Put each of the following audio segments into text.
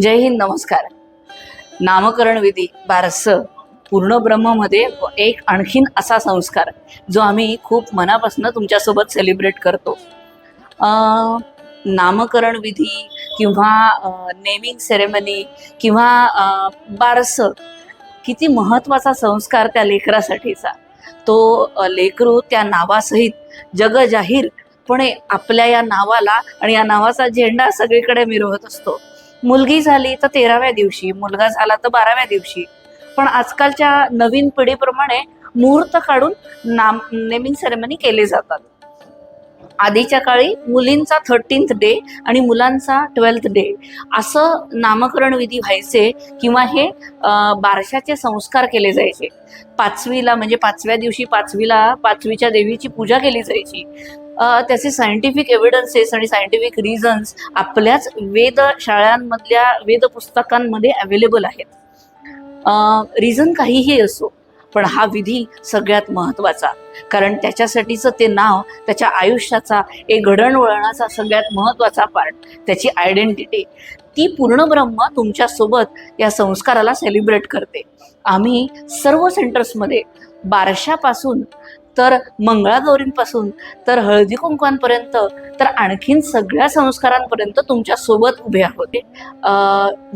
जय हिंद नमस्कार. नामकरण विधी बारसं पूर्ण ब्रह्ममध्ये एक आणखीन असा संस्कार जो आम्ही खूप मनापासून तुमच्यासोबत सेलिब्रेट करतो. नामकरण विधी किंवा नेमिंग सेरेमनी किंवा बारस बारसं किती महत्त्वाचा संस्कार त्या लेकरासाठीचा. तो लेकरू त्या नावासहित जगजाहीरपणे आपल्या या नावाला आणि या नावाचा झेंडा सगळीकडे मिरवत असतो. मुलगी झाली तर तेराव्या दिवशी मुलगा झाला तर बाराव्या दिवशी. पण आजकालच्या नवीन पिढीप्रमाणे मुहूर्त काढून नाम नेमिंग सेरेमनी केले जातात. आधीच्या काळी मुलींचा थर्टीन्थ डे आणि मुलांचा ट्वेल्थ डे असं नामकरण विधी व्हायचे किंवा हे बारशाचे संस्कार केले जायचे. पाचवीला म्हणजे पाचव्या दिवशी पाचवीला पाचवीच्या देवीची पूजा केली जायची. त्याचे सायंटिफिक एव्हिडन्सेस आणि सायंटिफिक रिझन्स आपल्याच वेद शाळांमधल्या वेद पुस्तकांमध्ये अवेलेबल आहेत रिझन काहीही असो पण हा विधी सगळ्यात महत्त्वाचा. कारण त्याच्यासाठीचं ते नाव त्याच्या आयुष्याचा एक घडणवळणाचा सगळ्यात महत्त्वाचा पार्ट त्याची आयडेंटिटी ती पूर्ण ब्रह्म तुमच्यासोबत या संस्काराला सेलिब्रेट करते. आम्ही सर्व सेंटर्समध्ये बारशापासून तर मंगळागौरींपासून तर हळदी कुंकवांपर्यंत तर आणखीन सगळ्या संस्कारांपर्यंत तुमच्यासोबत उभे आहोत.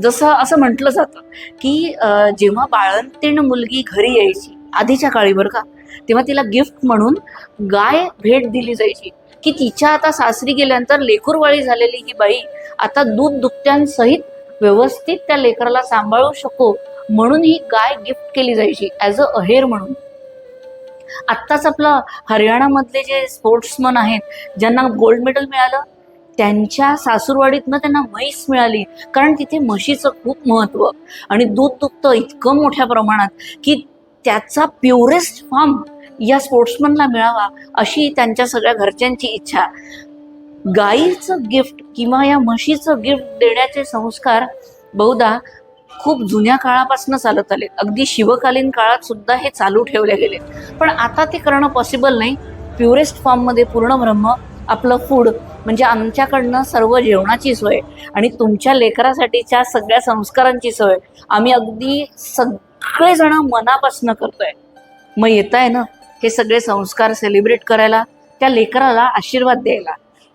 जसं असं म्हटलं जातं की जेव्हा बाळंतीण मुलगी घरी यायची आधीच्या काळी बरं का तेव्हा तिला गिफ्ट म्हणून गाय भेट दिली जायची. की तिच्या आता सासरी गेल्यानंतर लेकूरवाळी झालेली ही बाई आता दूध दुभत्यांसहित व्यवस्थित त्या लेकराला सांभाळू शको म्हणून ही गाय गिफ्ट केली जायची ॲज अ अहेर म्हणून. आत्ताच आपलं हरियाणामधले जे स्पोर्ट्समन आहेत ज्यांना गोल्ड मेडल मिळालं त्यांच्या सासूरवाडीतनं त्यांना म्हैस मिळाली. कारण तिथे म्हशीचं खूप महत्त्व आणि दूध दुखतं इतकं मोठ्या प्रमाणात की त्याचा प्युरेस्ट फॉर्म या स्पोर्ट्समनला मिळावा अशी त्यांच्या सगळ्या घरच्यांची इच्छा. गाईचं गिफ्ट किंवा या म्हशीचं गिफ्ट देण्याचे संस्कार बहुधा खूप जुन्या काळापासून चालत आले. अगदी शिवकालीन काळात सुद्धा हे चालू ठेवले गेले. पण आता ते करणं पॉसिबल नाही. प्युरेस्ट फॉर्ममध्ये पूर्ण ब्रह्म आपलं फूड म्हणजे आमच्याकडनं सर्व जेवणाची सोय आणि तुमच्या लेकरासाठीच्या सगळ्या संस्कारांची सोय. आम्ही अगदी सगळेजण मनापासून करतोय. मग येत आहे ना हे सगळे संस्कार सेलिब्रेट करायला त्या लेकराला आशीर्वाद द्यायला.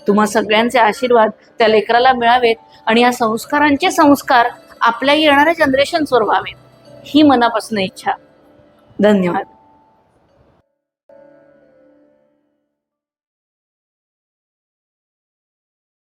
तुम्हा सगळ्यांचे आशीर्वाद त्या लेकराला मिळावेत आणि या संस्कारांचे संस्कार आपल्या येणाऱ्या जनरेशन्सवर व्हावे. ही मनापासून इच्छा. धन्यवाद.